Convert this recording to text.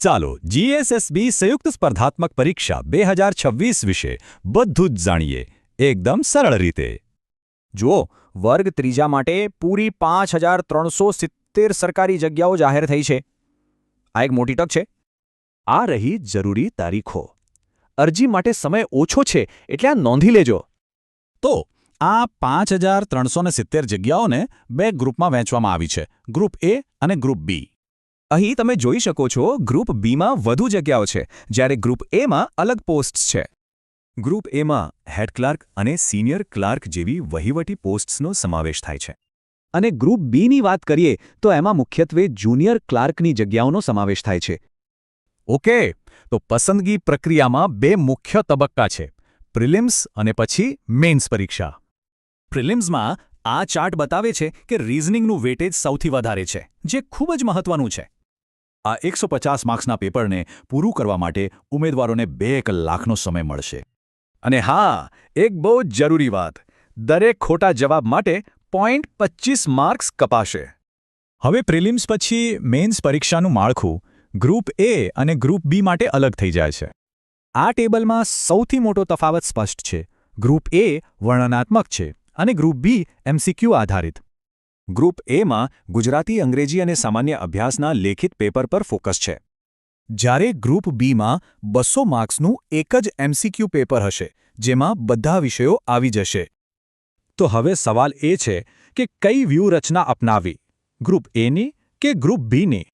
ચાલો જીએસએસબી સંયુક્ત સ્પર્ધાત્મક પરીક્ષા બે હજાર છવ્વીસ વિશે બધું જ જાણીએ. એકદમ સરળ રીતે. જુઓ, વર્ગ ત્રીજા માટે પૂરી પાંચ હજાર ત્રણસો સિત્તેર સરકારી જગ્યાઓ જાહેર થઈ છે. આ એક મોટી તક છે. આ રહી જરૂરી તારીખો. અરજી માટે સમય ઓછો છે એટલે આ નોંધી લેજો. તો, આ પાંચ હજાર ત્રણસો સિત્તેર જગ્યાઓને બે ગ્રુપમાં વહેંચવામાં આવી છે. ગ્રુપ એ અને ગ્રુપ બી અહીં તમે જોઈ શકો છો ગ્રુપ બીમાં વધુ જગ્યાઓ છે, જ્યારે ગ્રુપ એમાં અલગ પોસ્ટ્સ છે. ગ્રુપ એમાં હેડ ક્લાર્ક અને સિનિયર ક્લાર્ક જેવી વહીવટી પોસ્ટ્સનો સમાવેશ થાય છે. અને ગ્રુપ બીની વાત કરીએ, તો એમાં મુખ્યત્વે જુનિયર ક્લાર્કની જગ્યાઓનો સમાવેશ થાય છે. ઓકે તો પસંદગી પ્રક્રિયામાં બે મુખ્ય તબક્કા છે પ્રિલિમ્સ અને પછી મેઇન્સ પરીક્ષા. પ્રિલિમ્સમાં આ ચાર્ટ બતાવે છે કે રીઝનિંગનું વેટેજ સૌથી વધારે છે, જે ખૂબ જ મહત્વનું છે. આ એકસો પચાસ માર્ક્સના પેપરને પૂરું કરવા માટે ઉમેદવારોને બે કલાકનો સમય મળશે. અને હા, એક બહુ જરૂરી વાત, દરેક ખોટા જવાબ માટે પોઈન્ટ પચીસ માર્ક્સ કપાશે. હવે પ્રિલિમ્સ પછી મેઇન્સ પરીક્ષાનું માળખું ગ્રુપ એ અને ગ્રુપ બી માટે અલગ થઈ જાય છે. આ ટેબલમાં સૌથી મોટો તફાવત સ્પષ્ટ છે. ગ્રુપ એ વર્ણનાત્મક છે અને ગ્રુપ બી એમસીક્યુ આધારિત. ગ્રુપ એમાં ગુજરાતી, અંગ્રેજી અને સામાન્ય અભ્યાસના લેખિત પેપર પર ફોકસ છે. જ્યારે ગ્રુપ બીમાં બસો માર્ક્સનું એક જ એમસીક્યુ પેપર હશે, જેમાં બધા વિષયો આવી જશે. તો હવે સવાલ એ છે કે કઈ વ્યૂહરચના અપનાવી ગ્રુપ એની કે ગ્રુપ બીની